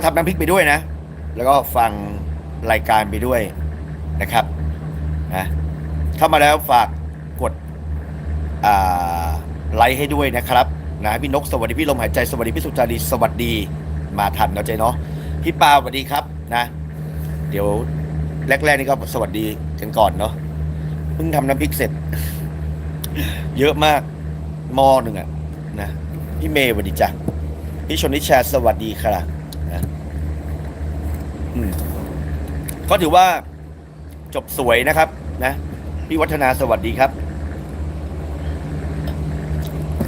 ก็ทำน้ำพริกไปด้วยนะ แล้วก็ฟังรายการไปด้วยนะครับนะเข้ามาแล้วฝากกดไลค์ให้ด้วยนะครับนะพี่นกสวัสดีพี่ลมหายใจสวัสดีพี่สุจารีสวัสดีมาทันเนาะเจเนาะพี่ปาสวัสดีครับนะ เดี๋ยวแรกๆนี่ก็สวัสดีกันก่อนเนาะเพิ่งทำน้ำพริกเสร็จ เยอะมากหม้อหนึ่งอะนะพี่เมย์สวัสดีจ้ะพี่ชนนิชาสวัสดีค่ะนะอืม ก็ถือว่าจบสวยนะครับ นะพี่วัฒนาสวัสดีครับ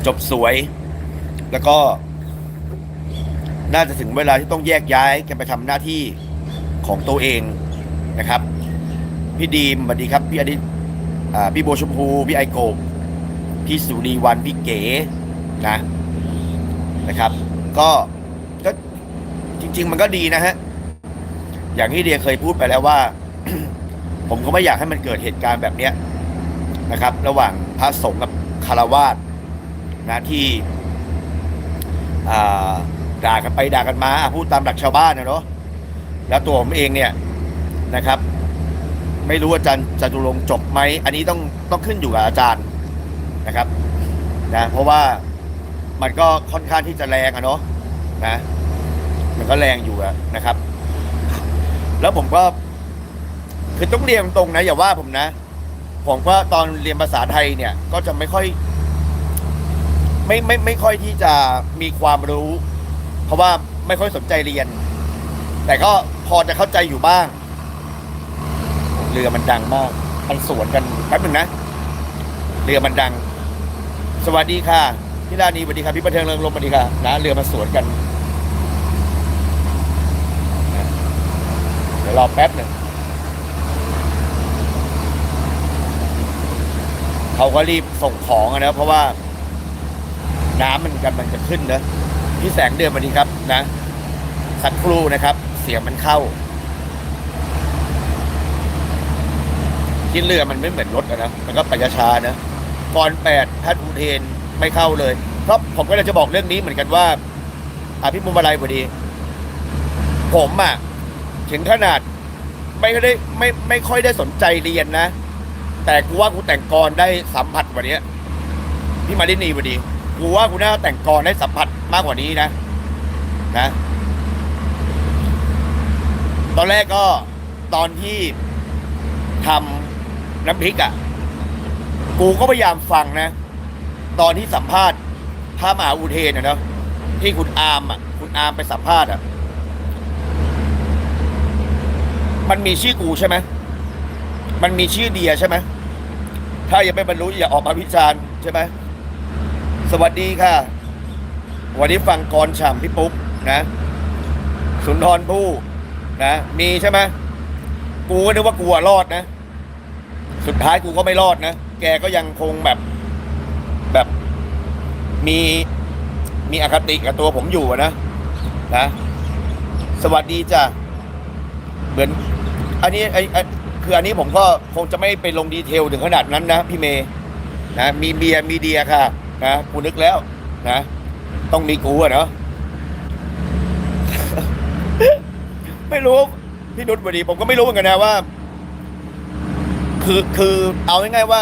จบสวย แล้วก็ น่าจะถึงเวลาที่ต้องแยกย้ายกันไปทำหน้าที่ของตัวเองนะครับ พี่ดีมสวัสดีครับ พี่อดิตพี่โบชมพู พี่ไอโกบพี่สุรีวัน พี่เก๋นะนะครับ ก็ก็จริง ๆ มันก็ดีนะฮะ อย่างที่เดียเคยพูดไปแล้วว่า ผมก็ไม่อยากให้มันเกิดเหตุการณ์แบบเนี้ยนะครับ ระหว่างพระสงฆ์กับคารวาสนะที่ด่ากันไปด่ากันมาพูดตามหลักชาวบ้านนะเนาะแล้วตัวผมเองเนี่ยนะครับ ไม่รู้อาจารย์จะตุรงจบไหมอันนี้ต้องต้องขึ้นอยู่กับอาจารย์นะครับนะเพราะว่ามันก็ค่อนข้างที่จะแรงอะเนาะนะมันก็แรงอยู่อะนะครับ แล้วผมก็คือต้องเรียนตรงนะ อย่าว่าผมนะ ผมก็ตอนเรียนภาษาไทยเนี่ย ก็จะไม่ค่อย ไม่ไม่ไม่ค่อยที่จะมีความรู้ เพราะว่าไม่ค่อยสนใจเรียน แต่ก็พอจะเข้าใจอยู่บ้าง เรือมันดังมาก มันสวนกันแป๊บหนึ่งนะ เรือมันดัง สวัสดีค่ะพี่รานีสวัสดีค่ะพี่ประเทิงเริงลมสวัสดีค่ะนะเรือมันสวนกันนะ เดี๋ยวรอแป๊บหนึ่งเขาก็รีบส่งของอะนะเพราะว่า น้ำมันกำลังจะขึ้นนะพี่แสงเดือนวัสดีครับนะ สักครู่นะครับ เสียงมันเข้าที่เรือมันไม่เหมือนรถอะนะ มันก็ไปช้าๆนะก่อนแปดพัดอุเทนไม่เข้าเลยเพราะผมก็เลยจะบอกเรื่องนี้เหมือนกันว่าอาพี่มุมอะไรพอดี ผมอะ ถึงขนาด ไม่ได้ไม่ไม่ค่อยได้สนใจเรียนนะ แต่กูว่ากูแต่งกรได้สัมผัสกว่านี้พี่มาดินีพอดีกูว่ากูน่าแต่งกรได้สัมผัสมากกว่านี้นะ นะ ตอนแรกก็ตอนที่ทำน้ำพริกอะ่ะ กูก็พยายามฟังนะ ตอนที่สัมภาษณ์พระมหาอุเทนเนาะที่คุณอาร์มอะ คุณอาร์มไปสัมภาษณ์อะ มันมีชื่อกูใช่ไหมมันมีชื่อเดียใช่ไหมถ้ายังไม่บรรลุอย่าออกมาวิจารณ์ใช่ไหมสวัสดีค่ะ วันนี้ฟังกรฉ่ำพี่ปุ๊บนะ สุนทรภู่นะ มีใช่ไหมกูก็นึกว่ากูรอดนะ สุดท้ายกูก็ไม่รอดนะ แกก็ยังคงแบบแบบมีมีอคติกับตัวผมอยู่นะนะ สวัสดีจ้ะเหมือน อันนี้ไอไอคืออันนี้ผมก็คงจะไม่ไปลงดีเทลถึงขนาดนั้นนะพี่เมย์นะมีเบียร์มีเดียค่ะนะกูนึกแล้วนะต้องมีกูอะเนาะ ไม่รู้พี่นุชวันดีผมก็ไม่รู้เหมือนกันนะว่า คือคือเอาง่ายๆว่า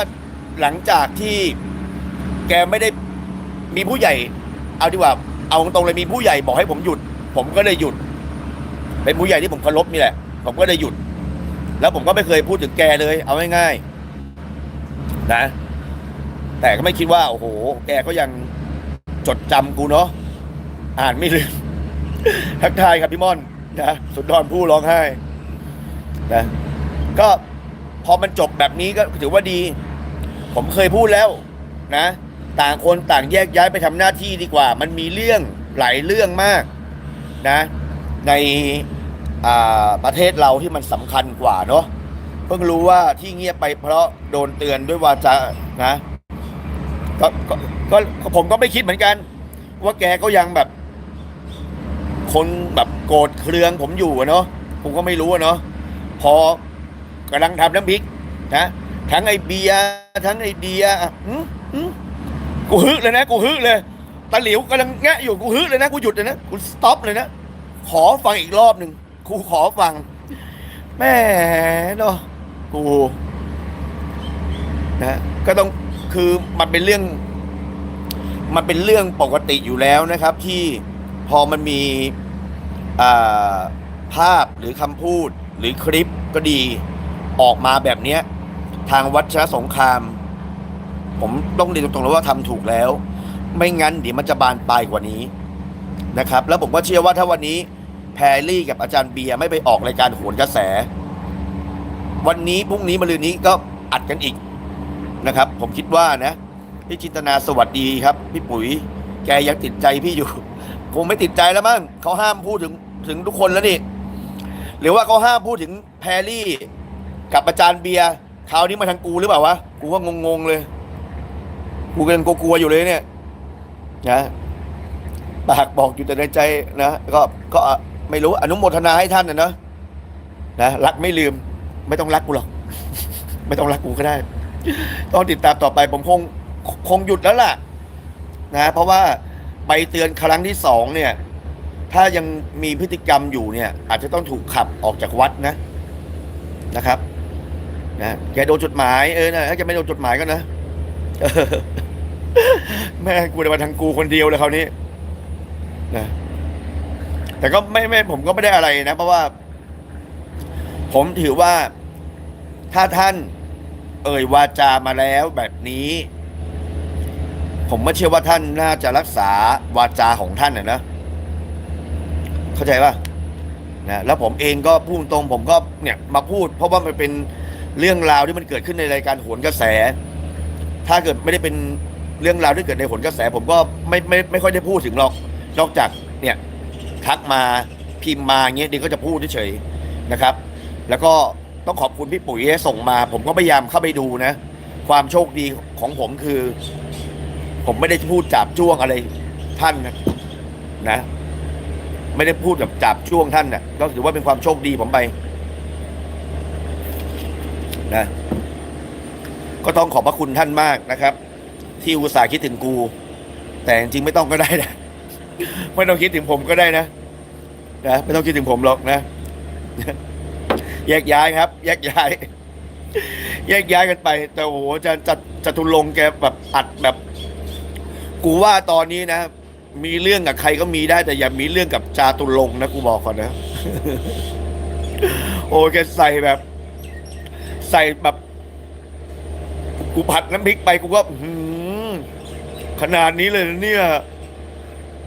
หลังจากที่แกไม่ได้มีผู้ใหญ่ เอาดีกว่า เอาตรงๆเลยมีผู้ใหญ่บอกให้ผมหยุด ผมก็เลยหยุด เป็นผู้ใหญ่ที่ผมเคารพนี่แหละ ผมก็เลยหยุด แล้วผมก็ไม่เคยพูดถึงแกเลย เอาง่ายๆนะ แต่ก็ไม่คิดว่า โอ้โห แกก็ยังจดจำกูเนาะอ่านไม่ลืมทักทายครับพี่ม่อนนะสุนทรผู้ร้องไห้นะก็พอมันจบแบบนี้ก็ถือว่าดี ผมเคยพูดแล้วนะ ต่างคนต่างแยกย้ายไปทำหน้าที่ดีกว่า มันมีเรื่องหลายเรื่องมากนะ ใน ประเทศเราที่มันสำคัญกว่าเนาะเพิ่งรู้ว่าที่เงียบไปเพราะโดนเตือนด้วยวาจานะก็ก็ก็ผมก็ไม่คิดเหมือนกัน ว่าแกก็ยังแบบ คนแบบโกรธเคืองผมอยู่อะเนาะผมก็ไม่รู้อะเนาะพอกำลังทำน้ำพริกนะทั้งไอเบียทั้งไอเดียอะหึหึกูฮึเลยนะ กูฮึเลยตาหลิวกำลังแงะอยู่กูฮึเลยนะ กูหยุดเลยนะ กูสต็อปเลยนะ ขอฟังอีกรอบหนึ่ง ครูขอฟังแม่เนาะกูนะก็ต้องคือมันเป็นเรื่อง มันเป็นเรื่องปกติอยู่แล้วนะครับ ที่พอมันมีาภาพหรือคำพูดหรือคลิปก็ดีออกมาแบบเนี้ย ทางวัชรสงคราม ผมต้องเรียนตรงๆเลยว่าทำถูกแล้ว ไม่งั้นเดี๋ยวมันจะบานปลายกว่านี้นะครับ แล้วผมก็เชื่อว่าถ้าวันนี้ พรลี่กับอาจารย์เบียร์ไม่ไปออกรายการโหนกระแส วันนี้พรุ่งนี้มะรืนนี้ก็อัดกันอีกนะครับ ผมคิดว่านะพี่จินตนาสวัสดีครับ พี่ปุ๋ย แกยังติดใจพี่อยู่ คงไม่ติดใจแล้วมั้งเขาห้ามพูดถึงถึงทุกคนแล้วนี่หรือว่าเขาห้ามพูดถึงแพรลี่ กับอาจารย์เบียร์คราวนี้มาทางกูหรือเปล่าวะกูว่างงๆเลย กูกำลังกลัวๆอยู่เลยเนี่ยนะปากบอกอยู่แต่ในใจนะ ก็ก็ ไม่รู้อนุโมทนาให้ท่านนะเนอะนะรักไม่ลืม ไม่ต้องรักกูหรอก ไม่ต้องรักกูก็ได้ ต้องติดตามต่อไปผมคงคงหยุดแล้วล่ะ นะ เพราะว่าใบเตือนครั้งที่สองเนี่ย ถ้ายังมีพฤติกรรมอยู่เนี่ย อาจจะต้องถูกขับออกจากวัดนะนะครับนะแกโดนจดหมายเออนะถ้าแกไม่โดนจดหมายก็นะแม่กูจะมาทางกูคนเดียวเลยคราวนี้นะ แต่ก็ไม่ไม่ผมก็ไม่ได้อะไรนะ เพราะว่า ผมถือว่าถ้าท่าน เอ่ยวาจามาแล้วแบบนี้ ผมไม่เชื่อว่าท่านน่าจะรักษาวาจาของท่านนะนะเข้าใจป่ะนะแล้วผมเองก็พูดตรง ผมก็เนี่ยมาพูด เพราะว่ามันเป็นเรื่องราวที่มันเกิดขึ้นในรายการโหนกระแส ถ้าเกิดไม่ได้เป็นเรื่องราวที่เกิดในโหนกระแส ผมก็ไม่ไม่ไม่ค่อยได้พูดถึงหรอกนอกจากเนี่ย ทักมาพิมพ์มาเงี้ยเดี๋ยวก็จะพูดเฉยๆนะครับ แล้วก็ต้องขอบคุณพี่ปุ๋ยที่ส่งมา ผมก็พยายามเข้าไปดูนะ ความโชคดีของผมคือ ผมไม่ได้พูดจับจ้วงอะไรท่านนะนะ ไม่ได้พูดแบบจับช่วงท่านน่ะก็ถือว่าเป็นความโชคดีผมไปนะก็ต้องขอบพระคุณท่านมากนะครับ ที่อุตส่าห์คิดถึงกู แต่จริงๆไม่ต้องก็ได้นะ ไม่ต้องคิดถึงผมก็ได้นะนะไม่ต้องคิดถึงผมหรอกนะแยกย้ายครับ แยกย้าย แยกย้ายกันไป แต่โอ้โหจะจะจะทุลงแกแบบอัดแบบ กูว่าตอนนี้นะ มีเรื่องกับใครก็มีได้ แต่อย่ามีเรื่องกับจาตุรงนะกูบอกก่อนนะ โอ้แกใส่แบบ ใส่แบบ กูผัดน้ำพริกไปกูก็ขนาดนี้เลยนะเนี่ย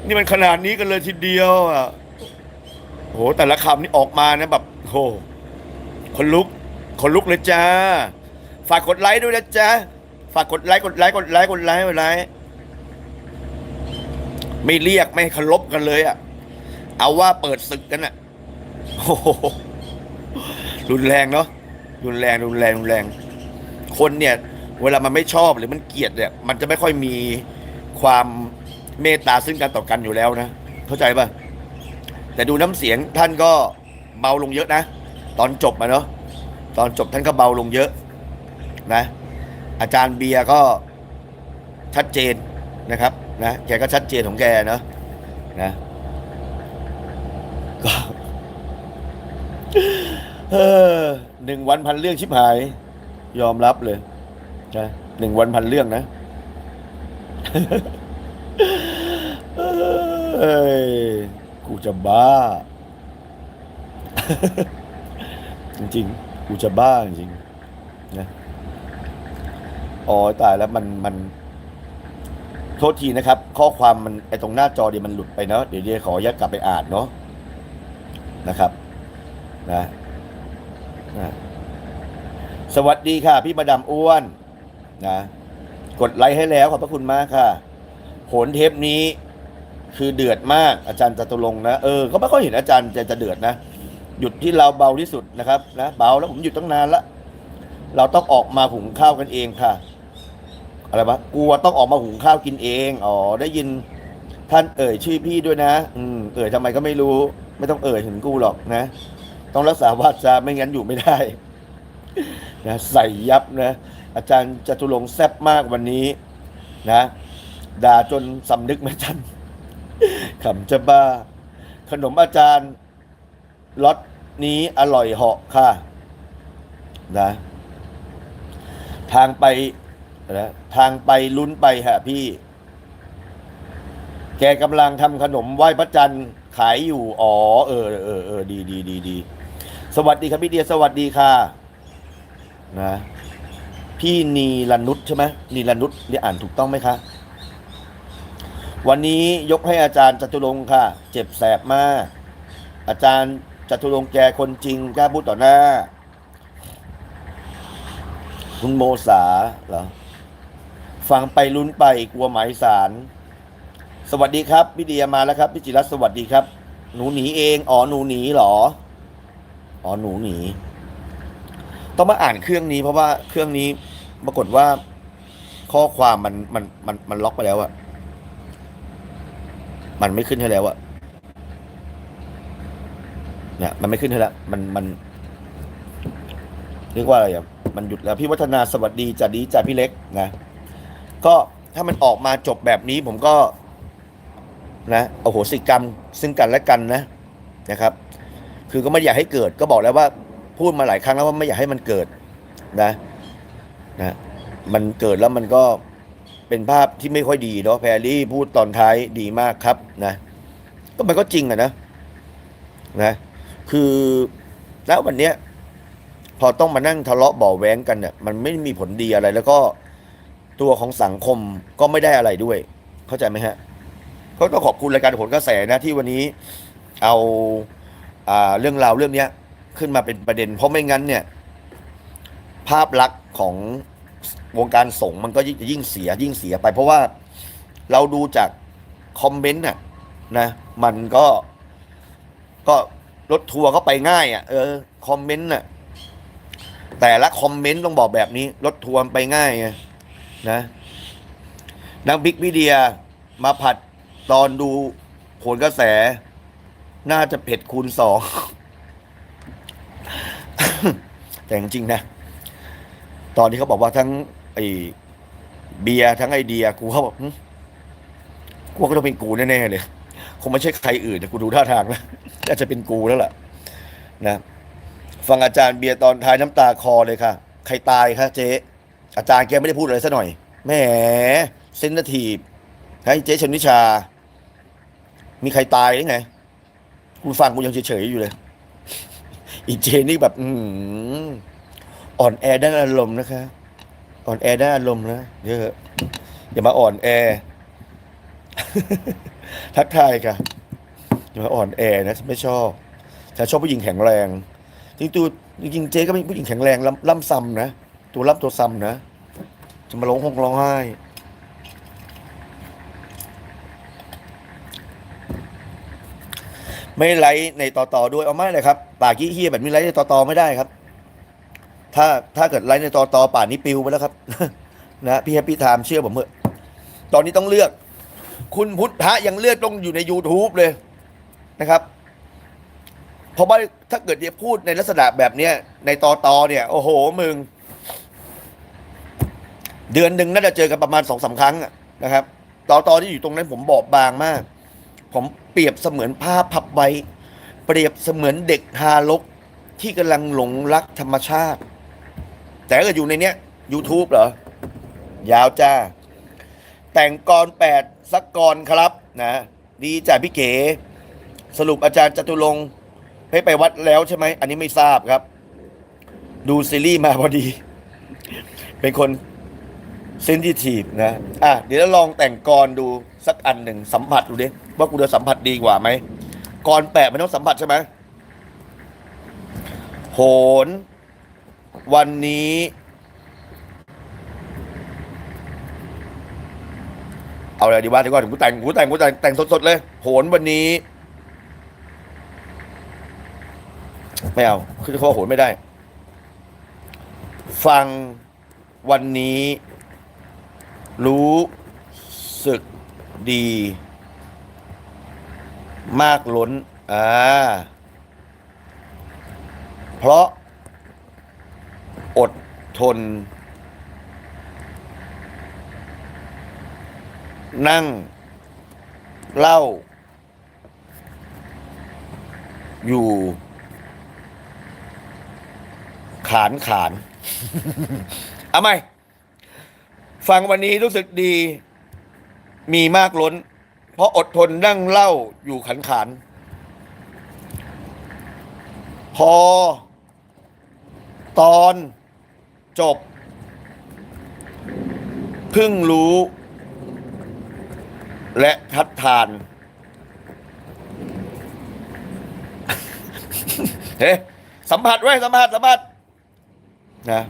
นี่มันขนาดนี้กันเลยทีเดียวอะโหแต่ละคำนี่ออกมานะแบบโหคนลุกคนลุกเลยจ้า ฝากกดไลค์ด้วยนะจ๊ะฝากกดไลค์กดไลค์กดไลค์กดไลค์กดไลค์ไม่เรียกไม่เคารพกันเลยอะเอาว่าเปิดศึกกันอะโอ้โหรุนแรงเนาะรุนแรงรุนแรงรุนแรง คนเนี่ย เวลามันไม่ชอบหรือมันเกลียดเนี่ย มันจะไม่ค่อยมีความ เมตตาซึ่งกันต่อกันอยู่แล้วนะ เข้าใจป่ะ แต่ดูน้ำเสียงท่านก็เบาลงเยอะนะ ตอนจบอะเนาะตอนจบท่านก็เบาลงเยอะนะ อาจารย์เบียร์ก็ชัดเจนนะครับนะแกก็ชัดเจนของแกเนาะนะก็เออหนึ่งวันพันเรื่องชิบหาย ยอมรับเลยนะหนึ่งวันพันเรื่องนะ เอ้ยกูจะบ้า จริงๆ กูจะบ้าจริงนะอ๋อตายแล้วมันมันโทษทีนะครับ ข้อความมันไอตรงหน้าจอเดียวมันหลุดไปเนาะเดี๋ยวเดี๋ยวขออนุญาตกลับไปอ่านเนาะนะครับ นะนะสวัสดีค่ะ พี่มาดามอ้วน นะ กดไลค์ให้แล้วขอบพระคุณมากค่ะ โหนเทปนี้คือเดือดมากอาจารย์จตุรงค์นะเออก็ไม่ค่อยเห็นอาจารย์จะจะเดือดนะหยุดที่เราเบาที่สุดนะครับนะเบาแล้วผมหยุดตั้งนานละเราต้องออกมาหุงข้าวกันเองค่ะอะไรวะกลัวต้องออกมาหุงข้าวกินเองอ๋อได้ยินท่านเอ่ยชื่อพี่ด้วยนะ อืมเอ่ยทำไมก็ไม่รู้ ไม่ต้องเอ่ยถึงกูหรอกนะ ต้องรักษาวาจาไม่งั้นอยู่ไม่ได้นะใส่ยับนะ อาจารย์จตุรงค์แซ่บมากวันนี้นะ ด่าจนสำนึกไม่ทันขำจะบ้า ขนมอาจารย์ล็อตนี้อร่อยเหาะค่ะนะ ทางไปนะทางไปลุ้นไปฮะพี่ แกกำลังทำขนมไหว้พระจันทร์ขายอยู่ อ๋อ เออเออเออดีดีดีดีสวัสดีครับพี่เดียสวัสดีค่ะ นะ พี่นีลนุชใช่ไหมนีลนุชเรียอ่านถูกต้องไหมคะ วันนี้ยกให้อาจารย์จตุรงค์ค่ะ เจ็บแสบมาก อาจารย์จตุรงค์แกคนจริงกล้าพูดต่อหน้า คุณโมสาเหรอฟังไปลุ้นไปกลัวหมายสารสวัสดีครับพี่เดียมาแล้วครับพี่จิรัตสวัสดีครับ หนูหนีเองอ๋อหนูหนีเหรออ๋อหนูหนีต้องมาอ่านเครื่องนี้เพราะว่าเครื่องนี้ปรากฏว่าข้อความมันมันมันมันล็อกไปแล้วอะ มันไม่ขึ้นให้แล้วอะเนี่ยมันไม่ขึ้นให้แล้ว มันมันเรียกว่าอะไรอะมันหยุดแล้วพี่วัฒนาสวัสดีจ่าดีจ่าพี่เล็กนะก็ถ้ามันออกมาจบแบบนี้ผมก็ นะโอ้โหสิกรรม ซึ่งกันและกันนะนะครับ คือก็ไม่อยากให้เกิด ก็บอกแล้วว่า พูดมาหลายครั้งแล้วว่าไม่อยากให้มันเกิด นะ นะ มันเกิดแล้วมันก็ เป็นภาพที่ไม่ค่อยดีเนาะแพรรี่พูดตอนท้ายดีมากครับนะก็มันก็จริงอะนะนะ คือแล้ววันเนี้ยพอต้องมานั่งทะเลาะบ่อแว้งกันเนี่ยมันไม่มีผลดีอะไร แล้วก็ตัวของสังคมก็ไม่ได้อะไรด้วย เข้าใจไหมฮะก็ต้องขอบคุณรายการผลกระแสนะที่วันนี้เอาอ่าเรื่องราวเรื่องเนี้ยขึ้นมาเป็นประเด็น เพราะไม่งั้นเนี่ย ภาพลักษณ์ของ วงการสงฆ์มันก็ยิ่งยิ่งเสียยิ่งเสียไป เพราะว่าเราดูจากคอมเมนต์น่ะนะมันก็ก็รถทัวร์ก็ไปง่ายอะเออคอมเมนต์น่ะแต่ละคอมเมนต์ต้องบอกแบบนี้ รถทัวร์ไปง่ายไงนะนางบิ๊กวิเดียมาผัดตอนดูผลกระแส น่าจะเผ็ดคูณสอง แต่จริงๆนะ ตอนที่เขาบอกว่าทั้ง ไอ้เบียร์ทั้งไอเดียกูเขาบอกกูก็ต้องเป็นกูแน่ๆเลยคงไม่ใช่ใครอื่นแต่กูดูท่าทางแล้วน่าจะเป็นกูแล้วล่ะนะฟังอาจารย์เบียร์ตอนท้ายน้ำตาคอเลยค่ะ ใครตายคะเจ๊อาจารย์แกไม่ได้พูดอะไรซะหน่อยแหมเซนทีฟให้เจ๊ชนนิชา มีใครตายหรือไงกูฟังกูยังเฉยๆอยู่เลย อีเจนี่แบบ อืมอ่อนแอด้านอารมณ์นะคะ อ่อนแอได้อารมณ์นะเยอะอย่ามาอ่อนแอ ทักทายค่ะอย่ามาอ่อนแอนะฉันไม่ชอบฉันชอบผู้หญิงแข็งแรง จริงตัวจริงเจ๊ก็เป็นผู้หญิงแข็งแรงล่ำซ้ำนะตัวล่ำตัวซ้ำนะจะมาร้องห้องร้องไห้ไม่ไลฟ์ในต่อต่อด้วยเอาไม่เลยครับปากี้เฮียแบบนี้ไลฟ์ในต่อต่อไม่ได้ครับ ถ้าถ้าเกิดไลฟ์ในตอตอป่านนี้ปิวไปแล้วครับ นะพี่แฮปปี้ไทม์เชื่อผมเถอะตอนนี้ต้องเลือก คุณพุทธะยังเลือกต้องอยู่ใน YouTube เลยนะครับเพราะว่าถ้าเกิดจะพูดในลักษณะแบบเนี้ยในตอตอเนี่ย โอ้โหมึง เดือนหนึ่งน่าจะเจอกันประมาณสองสาครั้งนะครับตอตอที่อยู่ตรงนั้นผมบอบบางมาก ผมเปรียบเสมือนผ้าพับไว้เปรียบเสมือนเด็กทารกที่กำลังหลงรักธรรมชาติ แต่ก็อยู่ในเนี้ย YouTube เหรอ ยาวจ้า แต่งกรแปดสักกรครับนะ ดีจ้ะพี่เก๋สรุปอาจารย์จตุรงค์ให้ไปวัดแล้วใช่ไหม อันนี้ไม่ทราบครับ ดูซีรีส์มาพอดี เป็นคนเซนซิทีฟนะ อะ เดี๋ยวลองแต่งกรดูสักอันหนึ่งสัมผัสดูดิว่ากูจะสัมผัสดีกว่าไหมกรแปะมันต้องสัมผัสใช่ไหมโหน วันนี้ เอาอะไรดีวะเดี๋ยวก่อนกูแต่งกูแต่งกูแต่งแต่งสดๆเลยโหนวันนี้ ไม่เอาคือเขาโหนไม่ได้ ฟังวันนี้ รู้สึกดี มากล้นอ่าเพราะ อดทน นั่งเล่า อยู่ ขานขาน เอาไหมฟังวันนี้รู้สึกดี มีมากล้น เพราะอดทนนั่งเล่าอยู่ขันขานพอ ตอน จบ เพิ่งรู้ และทัดทาน เฮ้สัมผัสไว้ยสัมผัสสัมผัสนะ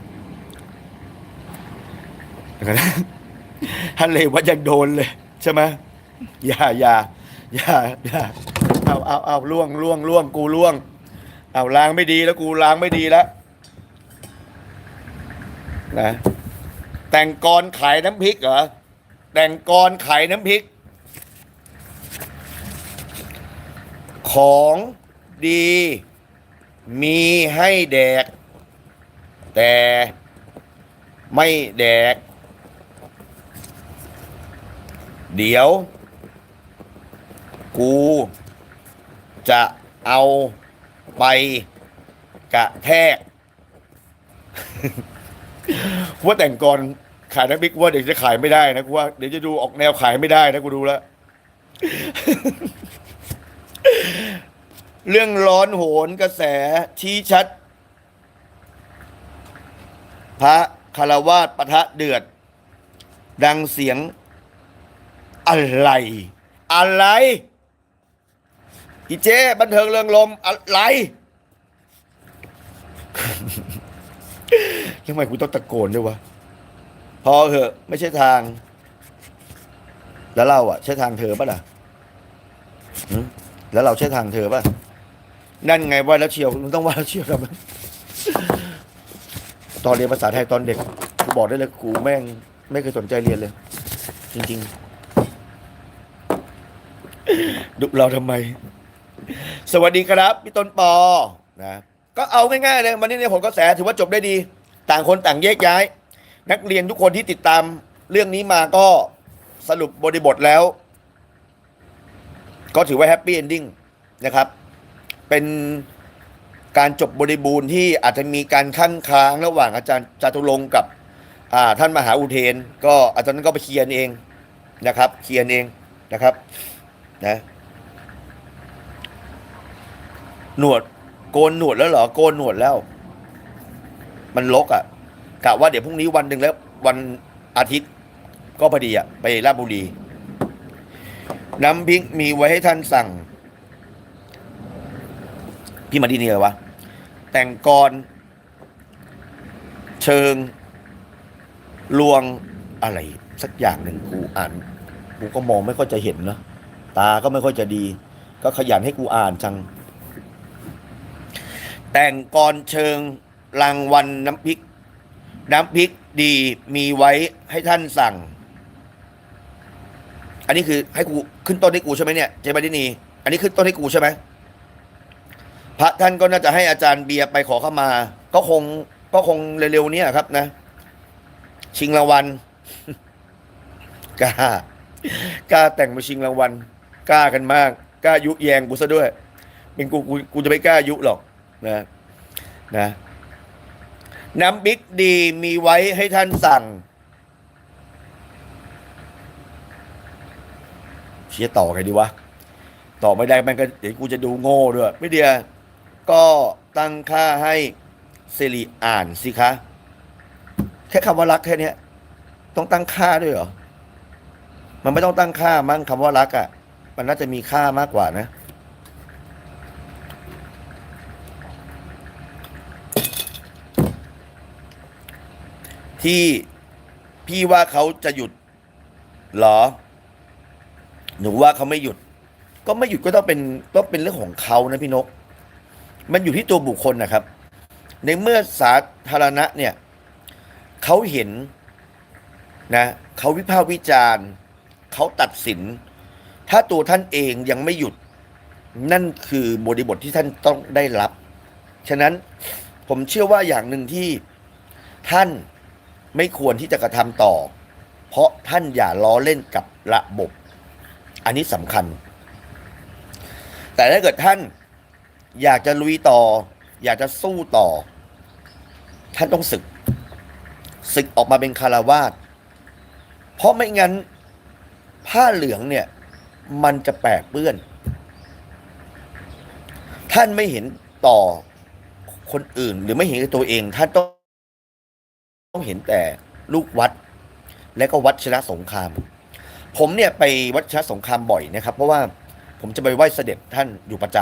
เดี๋ยวก่อนนะท่านเลยว่ายังโดนเลย ใช่ไหมอย่าอย่าอย่าอย่าเอาเอาเอาล่วงล่วงล่วงกูล่วง เอาล้างไม่ดีแล้วกูล้างไม่ดีแล้ว นะแต่งกรขายน้ำพริกเหรอแต่งกรขายน้ำพริก ของดี มีให้แดก แต่ไม่แดก เดี๋ยว กู จะเอาไปกระแทก ว่าแต่งกรขายน้ำพริกว่าเดี๋ยวจะขายไม่ได้นะกูว่าเดี๋ยวจะดูออกแนวขายไม่ได้นะกูดูแล้ว เรื่องร้อนโหนกระแสชี้ชัด พระคารวาสปะทะเดือด ดังเสียง อะไร อะไรอีเจ้บันเทิงเรืองลมอะไร ทำไมกูต้องตะโกนด้วยวะ พอเหอะ ไม่ใช่ทาง แล้วเราอะใช่ทางเธอปะล่ะแล้วเราใช่ทางเธอปะนั่นไงว่าแล้วเชียวมึงต้องว่าแล้วเชียวครับตอนเรียนภาษาไทยตอนเด็กกูบอกได้เลยกูแม่ง ไม่เคยสนใจเรียนเลย จริงๆดุเราทำไม สวัสดีครับ พี่ต้นปอนะ ก็เอาง่ายๆเลยวันนี้ในผลกระแสถือว่าจบได้ดี ต่างคนต่างแยกย้าย นักเรียนทุกคนที่ติดตามเรื่องนี้มาก็สรุปบริบทแล้ว ก็ถือว่าแฮปปี้เอนดิ้งนะครับ เป็นการจบบริบูรณ์ที่อาจจะมีการค้างค้างระหว่างอาจารย์จตุรงกับท่านมหาอุเทน ก็อาจารย์นั้นก็ไปเคลียร์เองนะครับเคลียร์เองนะครับนะหนวด โกนหนวดแล้วเหรอโกนหนวดแล้ว มันลกอะ่ะกะว่าเดี๋ยวพรุ่งนี้วันหนึ่งแล้ววันอาทิตย์ ก็พอดีอะ่ะ ไปราชบุรี น้ำพริกมีไว้ให้ท่านสั่ง พี่มาที่นี่เลยวะ แต่งกร เชิง ลวงอะไร สักอย่างหนึ่งกูอ่านกูก็มองไม่ค่อยจะเห็นนะตาก็ไม่ค่อยจะดี ก็ขยันให้กูอ่านจัง แต่งกรเชิงรางวัลน้ำพริก น้ำพริกดีมีไว้ให้ท่านสั่ง อันนี้คือให้กูขึ้นต้นให้กูใช่ไหมเนี่ยเจมาดินีอันนี้ขึ้นต้นให้กูใช่ไหมพระท่านก็น่าจะให้อาจารย์เบียร์ไปขอเข้ามา ก็คงก็คงเร็วๆนี้ครับนะ ชิงรางวัลกล้ากล้าแต่งมาชิงรางวัลกล้ากันมากกล้ายุแยงกูซะด้วย เป็นกูกูกูจะไม่กล้ายุหรอก นะนะน้ำบิ๊กดีมีไว้ให้ท่านสั่งเชียต่อไงดีวะ ต่อไม่ได้มันก็เดี๋ยวกูจะดูโง่ด้วยไม่เดียก็ตั้งค่าให้สิริอ่านสิคะ แค่คำว่ารักแค่นี้ต้องตั้งค่าด้วยเหรอ มันไม่ต้องตั้งค่ามั้งคำว่ารักอะ่ะ มันน่าจะมีค่ามากกว่านะ ที่พี่ว่าเขาจะหยุดเหรอ หนูว่าเขาไม่หยุด ก็ไม่หยุดก็ต้องเป็นต้องเป็นเรื่องของเขานะพี่นก มันอยู่ที่ตัวบุคคลนะครับ ในเมื่อสาธารณะเนี่ยเขาเห็นนะเขาวิพากษ์วิจารณ์เขาตัดสิน ถ้าตัวท่านเองยังไม่หยุด นั่นคือบริบทที่ท่านต้องได้รับ ฉะนั้นผมเชื่อว่าอย่างหนึ่งที่ท่าน ไม่ควรที่จะกระทำต่อ เพราะท่านอย่าล้อเล่นกับระบบ อันนี้สำคัญ แต่ถ้าเกิดท่านอยากจะลุยต่อ อยากจะสู้ต่อ ท่านต้องศึก ศึกออกมาเป็นคารวาสเพราะไม่งั้น ผ้าเหลืองเนี่ย มันจะแปดเปื้อน ท่านไม่เห็นต่อคนอื่นหรือไม่เห็นตัวเอง ท่านต้อง ต้องเห็นแต่ลูกวัด และก็วัดชนะสงคราม ผมเนี่ยไปวัดชนะสงครามบ่อยนะครับ เพราะว่าผมจะไปไหว้เสด็จท่านอยู่ประจ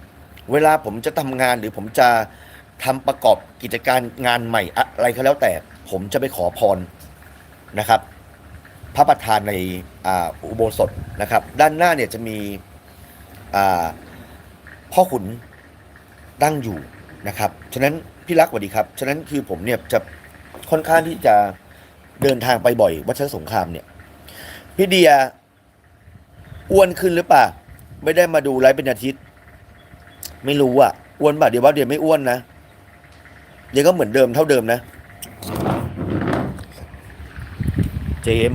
ำเวลาผมจะทำงานหรือผมจะทำประกอบกิจการงานใหม่อะไรก็แล้วแต่ ผมจะไปขอพรนะครับ พระประธานในอ,อุโบสถนะครับ ด้านหน้าเนี่ยจะมีพ่อขุนตั้งอยู่นะครับฉะนั้นพี่รักสวัสดีครับฉะนั้นคือผมเนี่ยจะ ค่อนข้างที่จะเดินทางไปบ่อย วัดชนะสงครามเนี่ย พี่เดียอ้วนขึ้นหรือเปล่า ไม่ได้มาดูไลฟ์เป็นอาทิตย์ ไม่รู้อะอ้วนป่ะเดี๋ยวว่าเดี๋ยวไม่อ้วนนะเดี๋ยวก็เหมือนเดิมเท่าเดิมนะ เจม